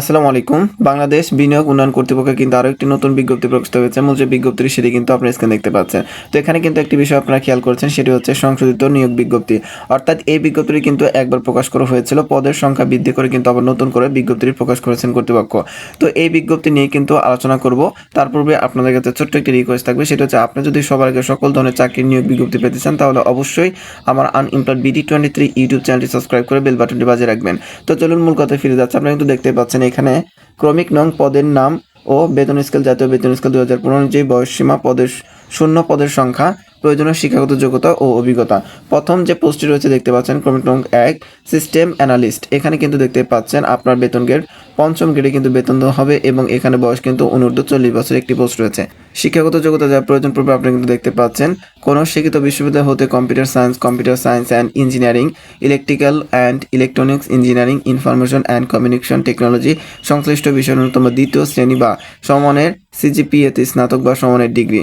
আসসালামু আলাইকুম। বাংলাদেশ বিনিয়োগ উন্নয়ন কর্তৃপক্ষ কিন্তু আরও একটি নতুন বিজ্ঞপ্তি প্রকাশিত হয়েছে। মূল যে বিজ্ঞপ্তিটি সেটি কিন্তু আপনার স্ক্রিন দেখতে পাচ্ছেন। তো এখানে কিন্তু একটি বিষয় আপনারা খেয়াল করছেন, সেটি হচ্ছে সংশোধিত নিয়োগ বিজ্ঞপ্তি। অর্থাৎ এই বিজ্ঞপ্তিটি কিন্তু একবার প্রকাশ করা হয়েছিল, পদের সংখ্যা বৃদ্ধি করে কিন্তু আবার নতুন করে বিজ্ঞপ্তিটি প্রকাশ করেছেন কর্তৃপক্ষ। তো এই বিজ্ঞপ্তি নিয়ে কিন্তু আলোচনা করব। তার পূর্বে আপনাদের কাছে ছোট্ট একটি রিকোয়েস্ট থাকবে, সেটা হচ্ছে আপনি যদি সবার আগে সকল ধরনের চাকরির নিয়োগ বিজ্ঞপ্তি পেতে চান, তাহলে অবশ্যই আমার unemployed BD twenty three YouTube চ্যানেলটি সাবস্ক্রাইব করে বেল বাটনটি বাজিয়ে রাখবেন। তো চলুন মূল কথা ফিরে যাচ্ছে। আপনারা কিন্তু দেখতে পাচ্ছেন এখানে ক্রমিক নং পদের নাম ও বেতন স্কেল জাতীয় বেতন স্কেল দু হাজার পনেরো অনুযায়ী বয়সসীমা পদের শূন্য পদের সংখ্যা, প্রয়োজনীয় শিক্ষাগত যোগ্যতা ও অভিজ্ঞতা। প্রথম যে পোস্টটি রয়েছে দেখতে পাচ্ছেন, ক্রমিক নং এক, সিস্টেম অ্যানালিস্ট। এখানে কিন্তু দেখতে পাচ্ছেন আপনার বেতন গ্রেড পঞ্চম গ্রেডে কিন্তু বেতন দেওয়া হবে এবং এখানে বয়স কিন্তু অনূর্ধ্ব চল্লিশ বছর একটি পোস্ট রয়েছে। শিক্ষাগত যোগ্যতা যা প্রয়োজন পূর্বে আপনি কিন্তু দেখতে পাচ্ছেন। কোনো শিক্ষিত বিশ্ববিদ্যালয় হতে computer science computer science and engineering, electrical and electronics engineering, information and communication technology সংশ্লিষ্ট বিষয়ের ন্যূনতম দ্বিতীয় শ্রেণি বা সমানের সিজিপিএতে স্নাতক বা সমানের ডিগ্রি।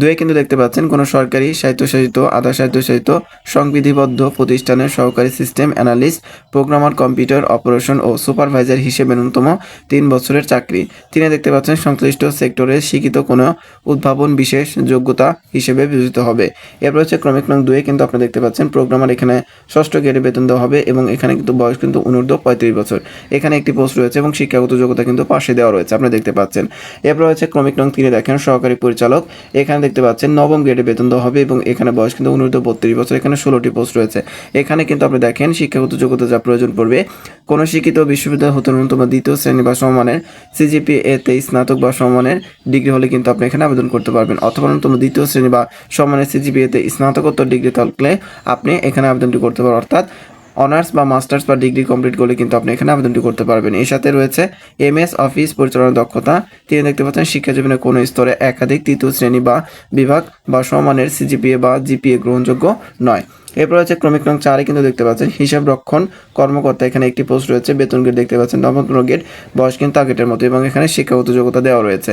দুয়ে কিন্তু দেখতে পাচ্ছেন, কোনো সরকারি স্বায়ত্তশাসিত আধা স্বায়ত্তশাসিত সংবিধিবদ্ধ প্রতিষ্ঠানের সহকারী system analyst, programmer, computer operation ও সুপারভাইজার হিসেবে ন্যূনতম তিন বছরের চাকরি। তিনি দেখতে পাচ্ছেন, সংশ্লিষ্ট সেক্টরে শিক্ষিত কোনো উদ্ভাবন বিশেষ যোগ্যতা হিসেবে বিবেচিত হবে। এরপর হচ্ছে ক্রমিক নং দুয়ে কিন্তু আপনি দেখতে পাচ্ছেন, প্রোগ্রামার এখানে ষষ্ঠ গ্রেডে বেতন দেওয়া হবে এবং এখানে কিন্তু বয়স কিন্তু অনূর্ধ্ব পঁয়ত্রিশ বছর। এখানে একটি পোস্ট রয়েছে এবং শিক্ষাগত যোগ্যতা কিন্তু পাশে দেওয়া রয়েছে আপনি দেখতে পাচ্ছেন। এরপর হচ্ছে ক্রমিক নং তিনে দেখেন, সহকারী পরিচালক, এখানে দেখতে পাচ্ছেন, নবম গ্রেডে বেতন দেওয়া হবে এবং এখানে বয়স কিন্তু অনূর্ধ্ব বত্রিশ বছর, এখানে ষোলোটি পোস্ট রয়েছে। এখানে কিন্তু আপনি দেখেন, শিক্ষাগত যোগ্যতা যা প্রয়োজন পড়বে, কোনো শিক্ষিত বিশ্ববিদ্যালয় হতে ন্যূনতম দ্বিতীয় শ্রেণি বা সমানের সিজিপিএ তে স্নাতক বা সমানের ডিগ্রি হলে কিন্তু আপনি এখানে আবেদন করতে পারবেন। অথবা ন্যূনতম দ্বিতীয় শ্রেণি বা সমানের সিজিপিএ তে স্নাতকোত্তর ডিগ্রি থাকলে আপনি এখানে আবেদনটি করতে পারবেন অর্থাৎ অনার্স বা মাস্টার্স বা ডিগ্রি কমপ্লিট করলে কিন্তু আপনি এখানে আবেদনটি করতে পারবেন। এর সাথে রয়েছে এমএস, অফিস, পরিচালনা দক্ষতা। তিনি দেখতে পাচ্ছেন শিক্ষা জীবনের কোনো স্তরে একাধিক তৃতীয় শ্রেণি বা বিভাগ বা সমানের সিজিপিএ বা জিপিএ গ্রহণযোগ্য নয়। এরপর হচ্ছে ক্রমিক নং চারে কিন্তু দেখতে পাচ্ছেন হিসাব রক্ষণ কর্মকর্তা। এখানে একটি পোস্ট রয়েছে, বেতন গেট দেখতে পাচ্ছেন, নবম গেট, বয়স কিন্তু আগেটের মতো এবং এখানে শিক্ষাগত যোগ্যতা দেওয়া রয়েছে।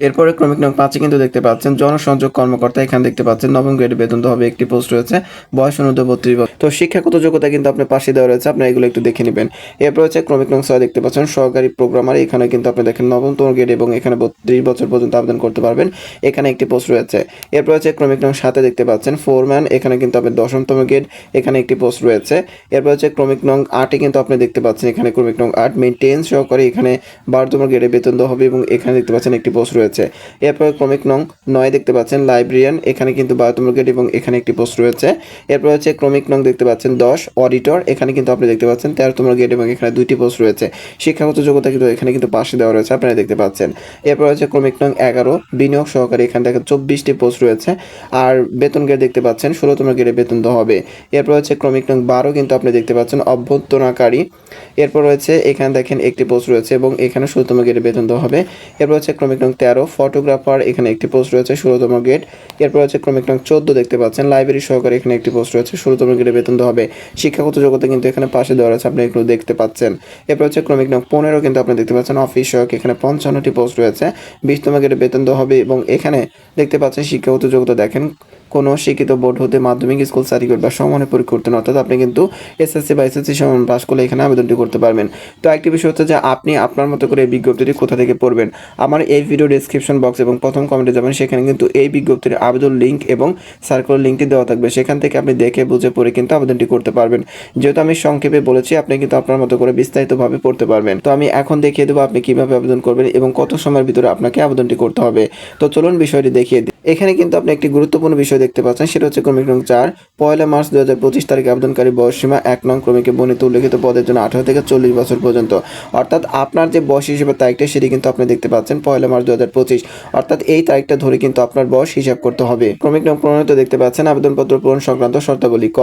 এরপরে ক্রমিক নং পাঁচে কিন্তু দেখতে পাচ্ছেন, জনসংযোগ কর্মকর্তা এখানে দেখতে পাচ্ছেন, নবম গ্রেডে বেতন হবে, একটি পোস্ট রয়েছে, বয়স অনুদ্ধ বত্রিশ বছর। তো শিক্ষাগত যোগ্যতা কিন্তু আপনার পাশে দেওয়া রয়েছে, আপনার এগুলো একটু দেখে নেবেন। এরপর হচ্ছে ক্রমিক নং ছয় দেখতে পাচ্ছেন, সহকারী প্রোগ্রামার এখানে কিন্তু আপনি দেখেন নবমতম গ্রেড এবং এখানে বত্রিশ বছর পর্যন্ত আবেদন করতে পারবেন, এখানে একটি পোস্ট রয়েছে। এরপর হচ্ছে ক্রমিক নং সাথে দেখতে পাচ্ছেন ফোরম্যান এখানে কিন্তু আপনি দশমতম গ্রেড এখানে একটি পোস্ট রয়েছে। এরপর হচ্ছে ক্রমিক নং আটে কিন্তু আপনি দেখতে পাচ্ছেন, এখানে ক্রমিক নং আট মেনটেন্স সহকারে, এখানে বারোতম গ্রেডে বেতন দেওয়া হবে এবং এখানে দেখতে পাচ্ছেন একটি পোস্ট রয়েছে। এরপর ক্রমিক নং নয় দেখতে পাচ্ছেন লাইব্রেরিয়ান এখানে কিন্তু বারোতম গ্রেড এবং এখানে একটি পোস্ট রয়েছে। এরপর হচ্ছে ক্রমিক নং দেখতে পাচ্ছেন দশ অডিটর এখানে কিন্তু আপনি দেখতে পাচ্ছেন তেরোতম গ্রেড এবং এখানে দুইটি পোস্ট রয়েছে। শিক্ষাগত যোগ্যতা কিন্তু এখানে কিন্তু পাশে দেওয়া রয়েছে, আপনারা দেখতে পাচ্ছেন। এরপর হচ্ছে ক্রমিক নং এগারো, বিনিয়োগ সহকারী, এখানে দেখেন চব্বিশটি পোস্ট রয়েছে। আর বেতন গ্রেড দেখতে পাচ্ছেন ষোলোতম গ্রেডে বেতন দেওয়া হবে। এরপর হচ্ছে ক্রমিক নং বারো কিন্তু আপনি দেখতে পাচ্ছেন, অভ্যর্থনাকারী। এরপর রয়েছে, এখানে দেখেন একটি পোস্ট রয়েছে এবং এখানে ষোলোতম গ্রেডে বেতন দেওয়া হবে। এরপর হচ্ছে ক্রমিক নং তেরো ফটোগ্রাফার, এখানে একটি পোস্ট রয়েছে, ষোলোতম গেট এরপর হচ্ছে ক্রমিক নং চোদ্দ দেখতে পাচ্ছেন। লাইব্রেরি সহকারে এখানে একটি পোস্ট রয়েছে, ষোলোতম গেটে বেতন হবে। শিক্ষাগত জগতে কিন্তু এখানে পাশে দেওয়া আছে, আপনি এগুলো দেখতে পাচ্ছেন। এরপর হচ্ছে ক্রমিক নং পনেরো কিন্তু আপনি দেখতে পাচ্ছেন অফিস সহক এখানে পঞ্চান্নটি পোস্ট রয়েছে। বিশতম গেটে বেতন হবে এবং এখানে দেখতে পাচ্ছেন শিক্ষাগত যোগ্যতা দেখেন কোনো শিক্ষিত বোর্ড হতে মাধ্যমিক স্কুল সার্টিফিকেট বা সমানে পরীক্ষা করতেন অর্থাৎ আপনি কিন্তু এসএসসি বা এসএসসি সমান পাস করলে এখানে আবেদনটি করতে পারবেন। তো একটি বিষয় হচ্ছে যে আপনি আপনার মতো করে এই বিজ্ঞপ্তিটি কোথা থেকে পড়বেন? আমার এই ভিডিও ডিসক্রিপশন বক্স এবং প্রথম কমেন্টে যাবেন, সেখানে কিন্তু এই বিজ্ঞপ্তির আবেদন লিঙ্ক এবং সার্কুলার লিঙ্কটি দেওয়া থাকবে। সেখান থেকে আপনি দেখে, বুঝে, পড়ে কিন্তু আবেদনটি করতে পারবেন। যেহেতু আমি সংক্ষেপে বলেছি, আপনি কিন্তু আপনার মতো করে বিস্তারিতভাবে পড়তে পারবেন। তো আমি এখন দেখিয়ে দেবো আপনি কীভাবে আবেদন করবেন এবং কত সময়ের ভিতরে আপনাকে আবেদনটি করতে হবে। তো চলুন বিষয়টি দেখিয়ে দিই। এখানে কিন্তু আপনি একটি গুরুত্বপূর্ণ বিষয় দেখতে পাচ্ছেন, সেটা হচ্ছে ক্রমিক নং চার। পয়লা মার্চ দু হাজার পঁচিশ তারিখে আবেদনকারী বয়স সীমা এক নং ক্রমিকে বর্ণিত উল্লেখিত পদের জন্য আঠারো থেকে চল্লিশ বছর পর্যন্ত। অর্থাৎ আপনার যে বয়স হিসেবে তারিখটা সেটি কিন্তু আপনি দেখতে পাচ্ছেন পয়লা মার্চ দু হাজার পঁচিশ। অর্থাৎ এই তারিখটা ধরে কিন্তু আপনার বয়স হিসাব করতে হবে। ক্রমিক নং প্রণীত দেখতে পাচ্ছেন আবেদনপত্র পূরণ সংক্রান্ত শর্তাবলী ক।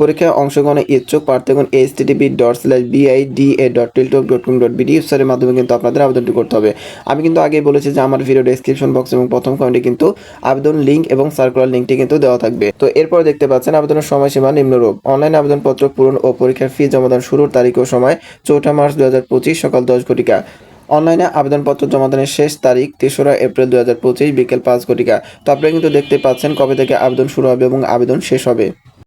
পরীক্ষায় অংশগ্রহণে ইচ্ছুক প্রার্থীগণ H TDP dot slash BIDA dot teletalk dot com dot BD ওয়েবসাইটের মাধ্যমে কিন্তু আপনাদের আবেদনটি করতে হবে। আমি কিন্তু আগেই বলেছি যে আমার ভিডিও ডেসক্রিপশন বক্স এবং প্রথম কমেন্টে কিন্তু আবেদন লিঙ্ক এবং সার্কুলার লিঙ্কটি কিন্তু দেওয়া থাকবে। তো এরপর দেখতে পাচ্ছেন আবেদনের সময়সীমা নিম্নরূপ। অনলাইন আবেদনপত্র পূরণ ও পরীক্ষার ফি জমাদান শুরুর তারিখ ও সময় চৌঠা মার্চ দু সকাল দশ ঘটিকা। অনলাইনে আবেদনপত্র জমাদানের শেষ তারিখ তেসরা এপ্রিল দু বিকেল পাঁচ ঘটিকা। তো আপনারা কিন্তু দেখতে পাচ্ছেন কবে থেকে আবেদন শুরু হবে এবং আবেদন শেষ হবে।